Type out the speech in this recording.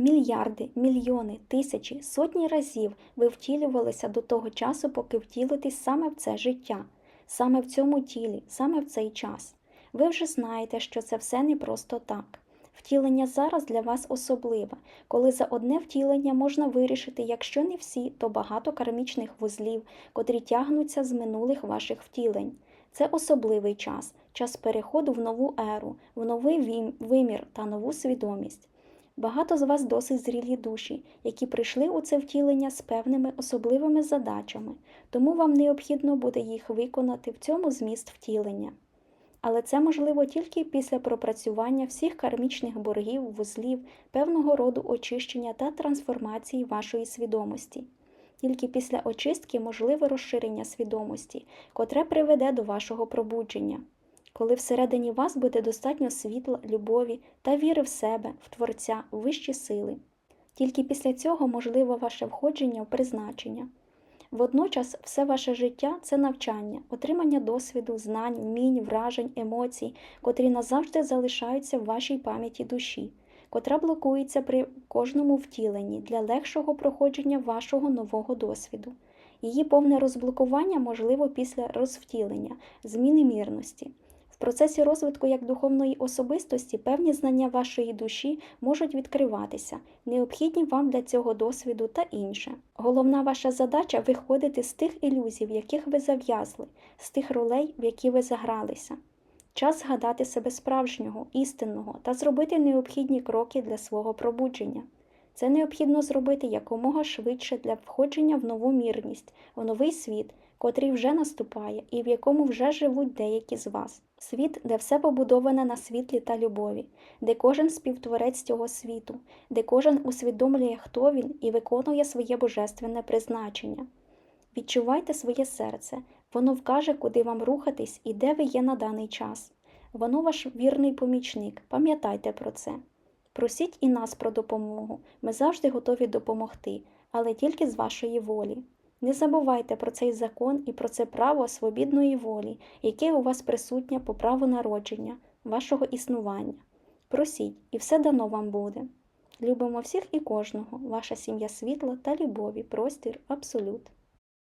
Мільярди, мільйони, тисячі, сотні разів ви втілювалися до того часу, поки втілитесь саме в це життя, саме в цьому тілі, саме в цей час. Ви вже знаєте, що це все не просто так. Втілення зараз для вас особливе, коли за одне втілення можна вирішити, якщо не всі, то багато кармічних вузлів, котрі тягнуться з минулих ваших втілень. Це особливий час, час переходу в нову еру, в новий вимір та нову свідомість. Багато з вас досить зрілі душі, які прийшли у це втілення з певними особливими задачами, тому вам необхідно буде їх виконати в цьому зміст втілення. Але це можливо тільки після пропрацювання всіх кармічних боргів, вузлів, певного роду очищення та трансформації вашої свідомості. Тільки після очистки можливе розширення свідомості, котре приведе до вашого пробудження. Коли всередині вас буде достатньо світла, любові та віри в себе, в Творця, в вищі сили. Тільки після цього можливо ваше входження в призначення. Водночас все ваше життя це навчання, отримання досвіду, знань, вмінь, вражень, емоцій, котрі назавжди залишаються в вашій пам'яті душі, котра блокується при кожному втіленні для легшого проходження вашого нового досвіду. Її повне розблокування можливо після розвтілення, зміни мірності. Процесі розвитку як духовної особистості певні знання вашої душі можуть відкриватися, необхідні вам для цього досвіду та інше. Головна ваша задача виходити з тих ілюзій, в яких ви зав'язли, з тих ролей, в які ви загралися. Час згадати себе справжнього, істинного та зробити необхідні кроки для свого пробудження. Це необхідно зробити якомога швидше для входження в нову мірність, в новий світ, котрий вже наступає і в якому вже живуть деякі з вас. Світ, де все побудоване на світлі та любові, де кожен співтворець цього світу, де кожен усвідомлює, хто він і виконує своє божественне призначення. Відчувайте своє серце, воно вкаже, куди вам рухатись і де ви є на даний час. Воно ваш вірний помічник, пам'ятайте про це. Просіть і нас про допомогу. Ми завжди готові допомогти, але тільки з вашої волі. Не забувайте про цей закон і про це право свобідної волі, яке у вас присутнє по праву народження, вашого існування. Просіть, і все дано вам буде. Любимо всіх і кожного, ваша сім'я світла та любові, простір, абсолют.